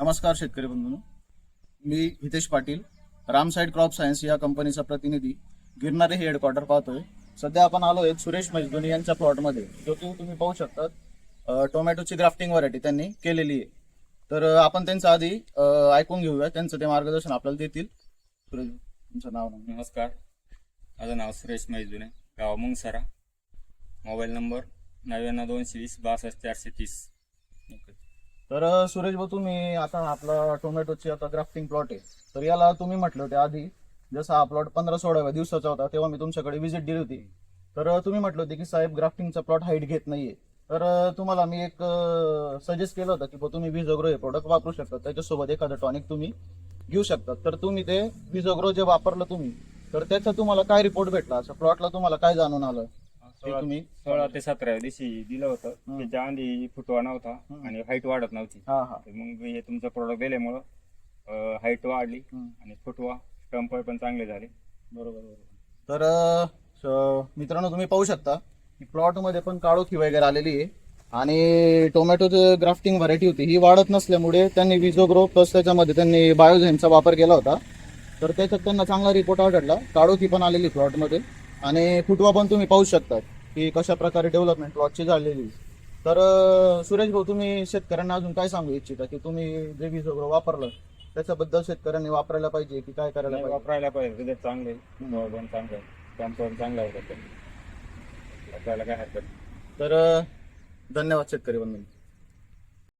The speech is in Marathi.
नमस्कार शेतकरी बंधूंनो. मी हितेश पाटील रामसाईड क्रॉप सायन्स या कंपनीचा प्रतिनिधी गिरणारे हे हेडक्वार्टर पाहतोय. सध्या आपण आलो आहे सुरेश मैजगुनी यांच्या प्लॉटमध्ये जो की तुम्ही पाहू शकता टोमॅटोची ग्राफ्टिंग व्हरायटी त्यांनी केलेली आहे. तर आपण त्यांचं आधी ऐकून घेऊया. त्यांचं ते मार्गदर्शन आपल्याला देतील. सुरेश तुमचं नाव नमस्कार. माझं नाव सुरेश मैजुने गाव मुंगसरा. मोबाईल नंबर नव्याण्णव दोनशे वीस बासष्ट चारशे तीस. तर सुरेश भाऊ तुम्ही आता आपला टोमॅटोची आता ग्राफ्टिंग प्लॉट आहे. तर याला तुम्ही म्हटलं होते आधी जसा हा प्लॉट पंधरा सोळाव्या दिवसाचा होता तेव्हा मी तुमच्याकडे व्हिजिट दिली होती. तर तुम्ही म्हटलं होते की साहेब ग्राफ्टिंगचा प्लॉट हाईट घेत नाहीये. तर तुम्हाला मी एक सजेस्ट केलं होतं की बुवा तुम्ही विजोग्रो हे प्रोडक्ट वापरू शकता. त्याच्यासोबत एखादं टॉनिक तुम्ही घेऊ शकता. तर तुम्ही ते विजोग्रो जे वापरलं तुम्ही तर त्याचा तुम्हाला काय रिपोर्ट भेटला? असं प्लॉटला तुम्हाला काय जाणून आलं? ते सोळा तुम्ही सोळा ते सतराव्या दिवशी दिलं होतं. त्याच्या आधी फुटवा नव्हता. आणि हाईट वाढत नव्हती. हा हा. तर मग हे तुमचं प्रोडक्ट दिल्यामुळं हाईट वाढली. आणि फुटवा स्टंप पण चांगले झाले. बरोबर बरोबर. तर अं, स- मित्रांनो तुम्ही पाहू शकता की प्लॉटमध्ये पण काळोखी वगैरे आलेली आहे. आणि टोमॅटोची ग्राफ्टिंग व्हरायटी होती. ही वाढत नसल्यामुळे त्यांनी विजोग्रो प्लस त्याच्यामध्ये त्यांनी बायोझेनचा वापर केला होता. तर त्याच्यात त्यांना चांगला रिपोर्ट आढळला. काळोखी पण आलेली प्लॉटमध्ये आणि फुटवा पण तुम्ही पाहू शकता. की कशा प्रकारे डेव्हलपमेंट प्लॉटची झालेली. आहे. तर सुरेश भाऊ तुम्ही शेतकऱ्यांना अजून काय सांगू इच्छिता? की तुम्ही जे विजोग्रो वापरलं त्याच्याबद्दल शेतकऱ्यांनी वापरायला पाहिजे की काय करायला पाहिजे? वापरायला पाहिजे. रिझल्ट चांगले पण चांगलं पण चांगला होता वापरायला काय हरकत नाही. तर धन्यवाद शेतकरी बंधू